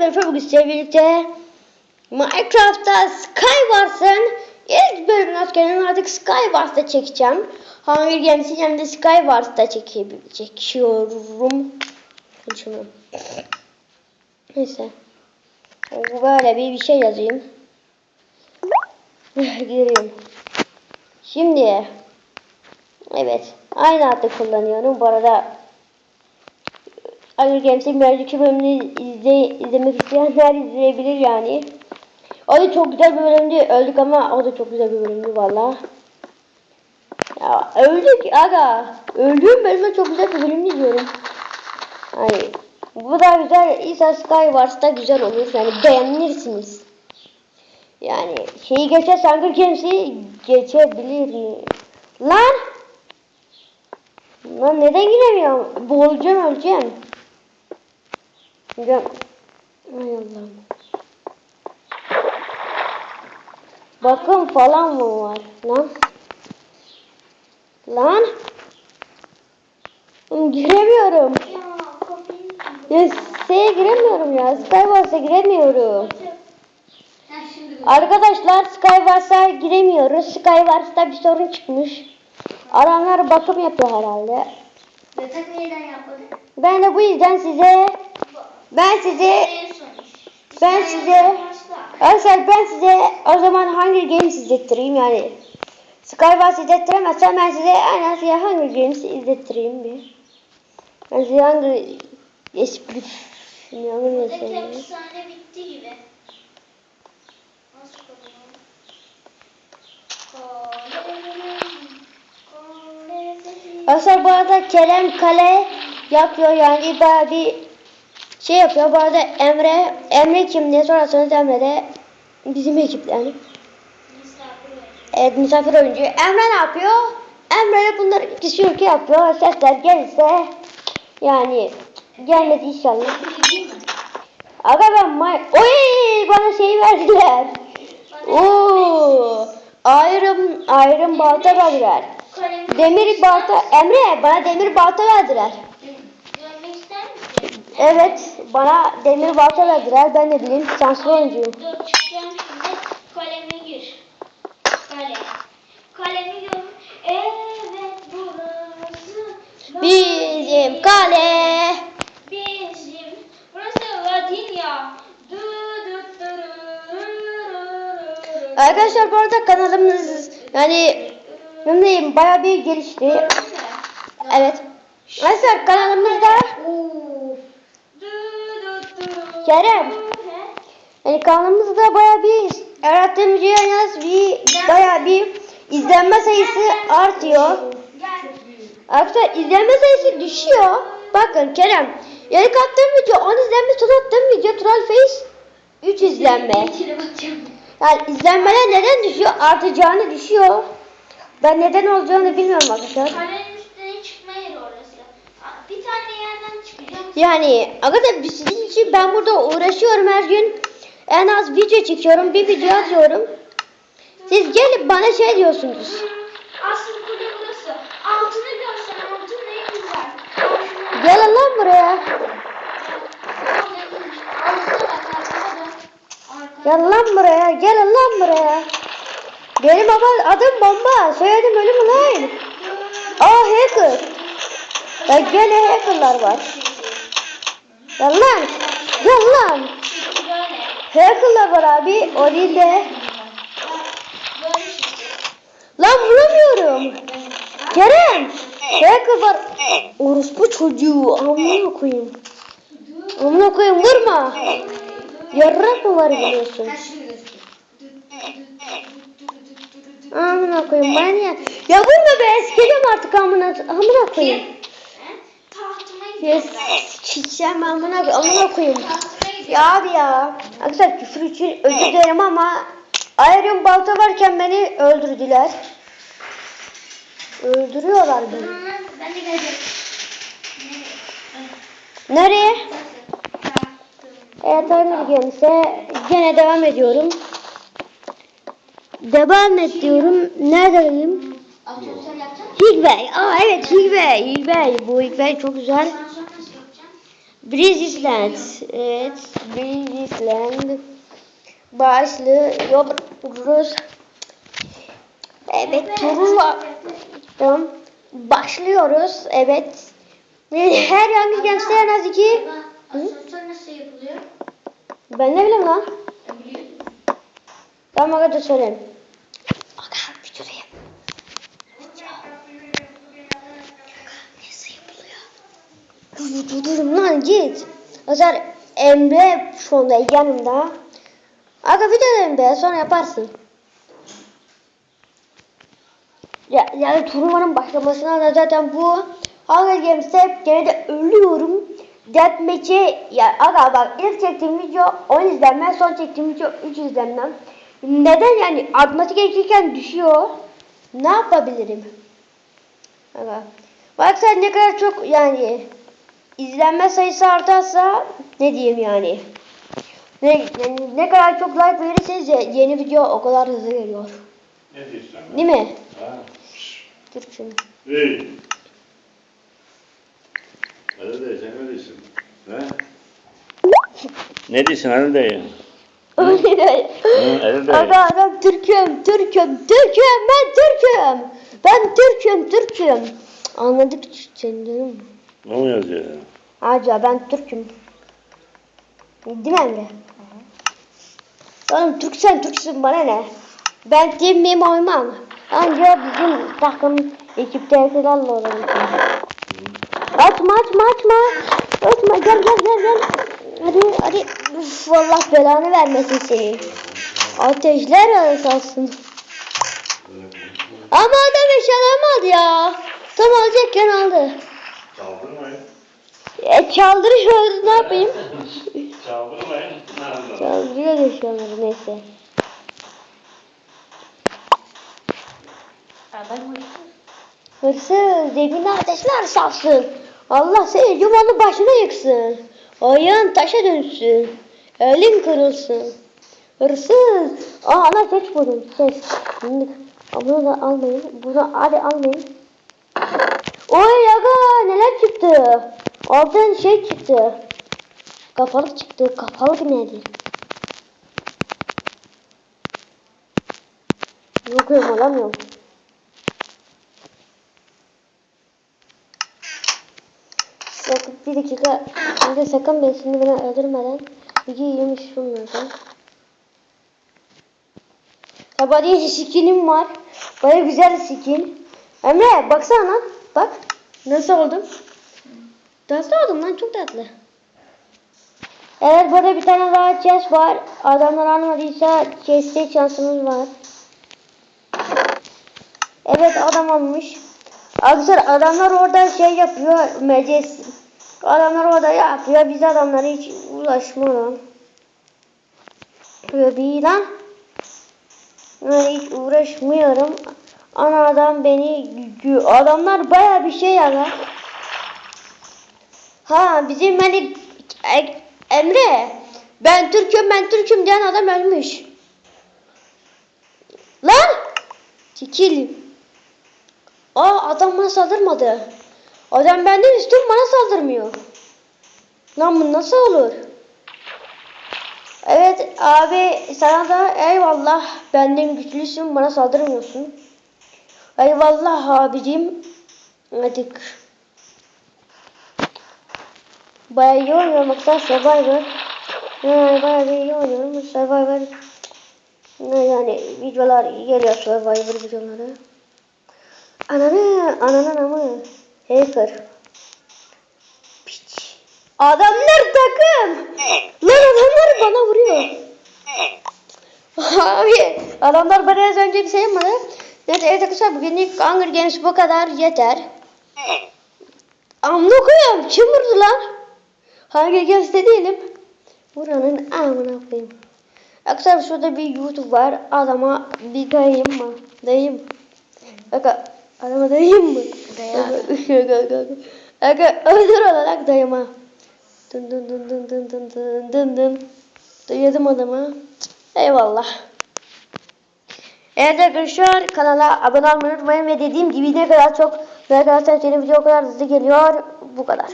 Arkadaşlar bugün sizlerle birlikte Minecraft'ta Skywars'ın ilk bölümünü askerinin artık Skywars'ta çekeceğim. Hunger Games'in yanında Skywars'ta çeke çekiyorum. Konuşamıyorum. Neyse. Böyle bir, bir şey yazayım. Gireyim. Şimdi Evet. Aynı adlı kullanıyorum. Bu arada Hunger Games'in bir önceki bölümünü izle, izlemek isteyenler izleyebilir yani. O da çok güzel bir bölümdü. Öldük ama o da çok güzel bir bölümdü valla. Ya öldük aga. Öldüğüm bölümde çok güzel bir bölümdü diyorum. Hani bu da güzel. İsa Skywars'ta güzel olur. Yani beğenirsiniz. Yani şeyi geçe Hunger Games'i geçebilir. Lan! Lan neden giremiyorum? Boğulacağım öleceğim. Ya. Ay Allah'ım. Bakın falan mı var? Lan. Lan. Giremiyorum. Ya şeye giremiyorum ya. Skywars'a giremiyorum. Arkadaşlar Skywars'a giremiyoruz. Skywars'ta bir sorun çıkmış. Adamlar bakım yapıyor herhalde. Ben de bu yüzden size ben size ben size. Arkadaşlar ben size o zaman Hunger Games izlettireyim yani. Skywars izlettiremezsem ben size aynen size Hunger Games izlettireyim bir. Ben size Hunger Espri Şimdi Hunger Games efsane bitti gibi. Nasıl? Arkadaşlar bu arada Kerem Kale yapıyor yani bayağı bir şey yapıyor. Bu arada Emre, Emre kim diye sorarsanız Emre de bizim ekip yani. Evet misafir oyuncu. Emre ne yapıyor? Emre de bunlar ikisi ülke yapıyor. Sesler gelirse yani gelmedi inşallah. Aga ben may... Oy bana şey verdiler. Oo. Ayrım ayrım balta verdiler. Demir balta Emre bana demir balta verdiler. Evet bana demir balta verdiler. Ben ne bileyim şanslı oyuncuyum. Dur çıkacağım şimdi. Kaleme gir. Kale. Kalemi gör. Evet burası. Bizim kale. Bizim. Burası Latinya. Du, du, du, du, du, du. Arkadaşlar bu arada kanalımız yani ne diyeyim bayağı bir gelişti. Evet. Arkadaşlar kanalımızda. Kerem. Yani kanalımızda bayağı bir yarattığımız az bir bayağı bir izlenme sayısı artıyor. Arkadaşlar izlenme sayısı düşüyor. Bakın Kerem. Yani attığım video 10 izlenme son attığım video Troll Face 3 izlenme. Yani izlenmeler neden düşüyor? Artacağını düşüyor. Ben neden olacağını bilmiyorum arkadaşlar. Kalenin üstüne çıkma yeri orası. Aa, Bir tane yerden çıkacağım. Yani arkadaşlar sizin için ben burada uğraşıyorum her gün. En az video çekiyorum. Bir video atıyorum. Siz gelip bana şey diyorsunuz. Asıl kule burası. Altını görsen altın ne güzel. Gelin lan buraya. Gel lan buraya. Gelin lan buraya. Benim ama adım bomba. Soyadım ölüm lan. Aa hacker. Ya gene hackerlar var. Gel lan. Gel lan. Böyle. Hackerlar var abi. O değil de. Böyle işte. Lan vuramıyorum. Kerem. Hacker var. Orospu çocuğu. Amına koyayım. Amına koyayım vurma. Yarrak mı var biliyorsun? Amına koyayım ben ya. Vurma be eskilem artık amına amına koyayım. Tahtıma Ya gidiyorum. sikeceğim amına koyayım. Ya abi ya. Arkadaşlar küfür için özür dilerim ama Iron balta varken beni öldürdüler. Öldürüyorlar beni. Ben de geleceğim. Nereye? Evet Hunger gene devam ediyorum. Devam et diyorum. Neredeyim? Atölyesi yapacağım. Higbey. Aa evet Higbey. Higbey. Bu Higbey çok güzel. Bridgeland. Evet. Bridgeland. Başlıyoruz. Evet. Turu yaptım. Başlıyoruz. Evet. Her yangın gençte en az iki. Asansör nasıl yapılıyor? Ben ne bileyim lan. Tamam arkadaşlar söyleyeyim. Dudurum lan git. Azar Emre şu anda yanımda. Aga videodayım be sonra yaparsın. Ya, yani turnuvanın başlamasına da zaten bu Hunger Games'te gene de ölüyorum. Deathmatch'e ya aga bak ilk çektiğim video 10 izlenme son çektiğim video 3 izlenme. Neden yani atması gerekirken düşüyor. Ne yapabilirim? Aga. Bak sen ne kadar çok yani izlenme sayısı artarsa ne diyeyim yani. Ne, yani ne kadar çok like verirseniz ye- yeni video o kadar hızlı geliyor. Ne diyorsun? Değil mi? Ha? Dur şimdi. Hey. Hadi de sen ne diyorsun? Ha? Ne diyorsun hadi de? hadi de. Adam Türk'üm, Türk'üm, Türk'üm, ben Türk'üm. Ben Türk'üm, Türk'üm. Anladık sen canım. Ne mu yazıyor? Hacı ben Türk'üm. Değil mi Emre? Oğlum Türksen Türksün bana ne? Ben team miyim oymam. Anca bizim takım ekiptekilerle olur. Açma açma açma. Açma gel gel gel gel. Hadi hadi. Uf, Allah belanı vermesin seni. Ateşler arası. Ama adam eşyalarımı aldı ya. Tam alacakken aldı. Çaldırmayın. E çaldırıyor ne yapayım? Çaldırmayın. Ne anladın? Çaldırıyor eşyaları neyse. Hırsız evine ateşler salsın. Allah seni yuvanın başına yıksın. Ayağın taşa dönsün. Elin kırılsın. Hırsız. Aa ana seç bunu. Seç. Şimdi bunu da almayın. Bunu hadi almayın. Neler çıktı. Altın şey çıktı. Kafalık çıktı. Kafalık nedir? Yok yok alamıyorum. Sakın bir dakika. Şimdi sakın beni şimdi beni öldürmeden iki yemiş sunmuyorsun. Tabi diye skinim var. Baya güzel skin. Emre baksana. Bak. Nasıl oldum? Nasıl oldum lan çok tatlı. Evet burada bir tane daha chest var. Adamlar anlamadıysa chest'te şansımız var. Evet adam almış. Arkadaşlar adamlar orada şey yapıyor. Meces. Adamlar orada yapıyor. Biz adamlara hiç ulaşmıyor. Böyle bir lan. Hiç uğraşmıyorum. Ana beni adamlar baya bir şey ya. Ha bizim hani Emre ben Türk'üm ben Türk'üm diyen adam ölmüş. Lan! Çekil. Aa adam bana saldırmadı. Adam benden üstün bana saldırmıyor. Lan bu nasıl olur? Evet abi sana da eyvallah benden güçlüsün bana saldırmıyorsun. Eyvallah abicim. Hadi. Bayağı iyi oynuyorum baksana Survivor. Yani bayağı bir iyi oynuyorum Survivor. Yani videolar geliyor Survivor videoları. Ananı, ananın amı. Hacker. Piç. Adamlar takım. Lan adamlar bana vuruyor. Abi adamlar bana az önce bir şey yapmadı. Neyse evet arkadaşlar bugünlük Hunger Games bu kadar yeter. Amına koyayım kim vurdu lan? Hunger Games'te değilim. Buranın amına koyayım. Arkadaşlar şurada bir YouTube var. Adama bir dayayım mı? Dayayım. Aga adama dayayım mı? Daya. Aga öldür olarak dayıma. Dın dın dın dın dın dın dın dın dın. Dayadım adamı. Eyvallah. Evet arkadaşlar kanala abone olmayı unutmayın ve dediğim gibi ne kadar çok ne kadar yeni video o kadar hızlı geliyor. Bu kadar.